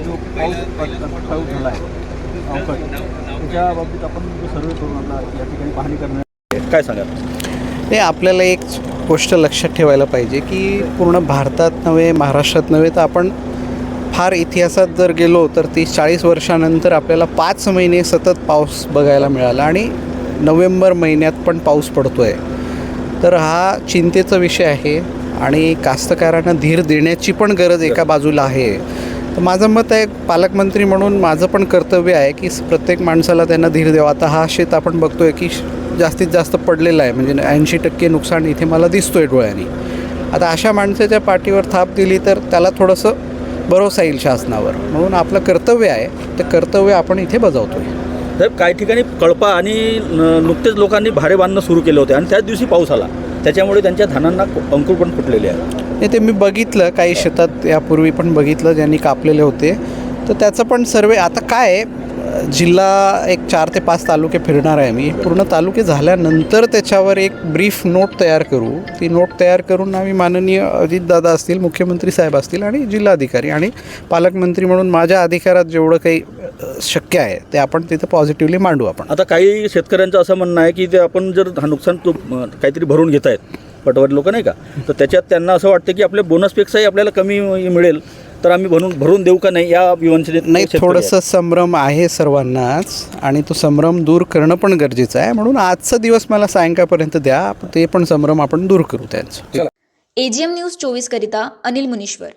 पाऊस झाला आहे त्याच्या बाबतीत आपण सर्वे करून आता या ठिकाणी पाहणी करणार. काय सांगाल? नाही आपल्याला एक गोष्ट लक्षात ठेवायला पाहिजे की पूर्ण भारतात नव्हे महाराष्ट्रात नव्हे तर आपण फार इतिहासात जर गेलो तर ती चाळीस वर्षानंतर आपल्याला पाच महिने सतत पाऊस बघायला मिळाला आणि नोव्हेंबर महिन्यात पण पाऊस पडतो आहे तर हा चिंतेचा विषय आहे आणि कास्तकारांना धीर देण्याची पण गरज एका बाजूला आहे. तर माझं मत आहे पालकमंत्री म्हणून माझं पण कर्तव्य आहे की प्रत्येक माणसाला त्यांना धीर द्यावा. आता हा शेत आपण बघतोय की जास्तीत जास्त पडलेला आहे म्हणजे ऐंशी टक्के नुकसान इथे मला दिसतोय डोळ्यांनी. आता अशा माणसाच्या पाठीवर थाप दिली तर त्याला थोडंसं भरोसा येईल शासनावर. म्हणून आपलं कर्तव्य आहे ते कर्तव्य आपण इथे बजावतोय. साहेब काही ठिकाणी कळपा आणि नुकतेच लोकांनी भाडे बांधणं सुरू केले होते आणि त्याच दिवशी पाऊस आला. त्याच्यामुळे त्यांच्या धानांना अंकुर पण फुटलेले आहे. ते मी बघितलं काही शेतात यापूर्वी पण बघितलं ज्यांनी कापलेले होते. तर त्याचं पण सर्वे आता काय आहे, जिल्हा एक चार ते पाच तालुके फिरणार आहे मी. पूर्ण तालुके झाल्यानंतर त्याच्यावर एक ब्रीफ नोट तयार करू. ती नोट तयार करून आम्ही माननीय अजितदादा असतील मुख्यमंत्री साहेब असतील आणि जिल्हाधिकारी आणि पालकमंत्री म्हणून माझ्या अधिकारात जेवढं काही शक्य आहे ते आपण तिथं पॉझिटिव्हली मांडू आपण. आता काही शेतकऱ्यांचं असं म्हणणं आहे की ते आपण जर हा नुकसान तो काहीतरी भरून घेत आहेत पटवारी लोक नाही का? तर त्याच्यात त्यांना असं वाटतं की आपल्या बोनसपेक्षाही आपल्याला कमी मिळेल. तर आम्ही भरून भरून देऊ का नाही या विवंचनेत नाही. थोडंसं संभ्रम आहे सर्वांनाच आणि तो संभ्रम दूर करणं पण गरजेचं आहे. म्हणून आजचा दिवस मला सायंकाळपर्यंत द्या ते पण संभ्रम आपण दूर करू त्यांचं. एजीएम न्यूज चोवीस करिता अनिल मुनीश्वर.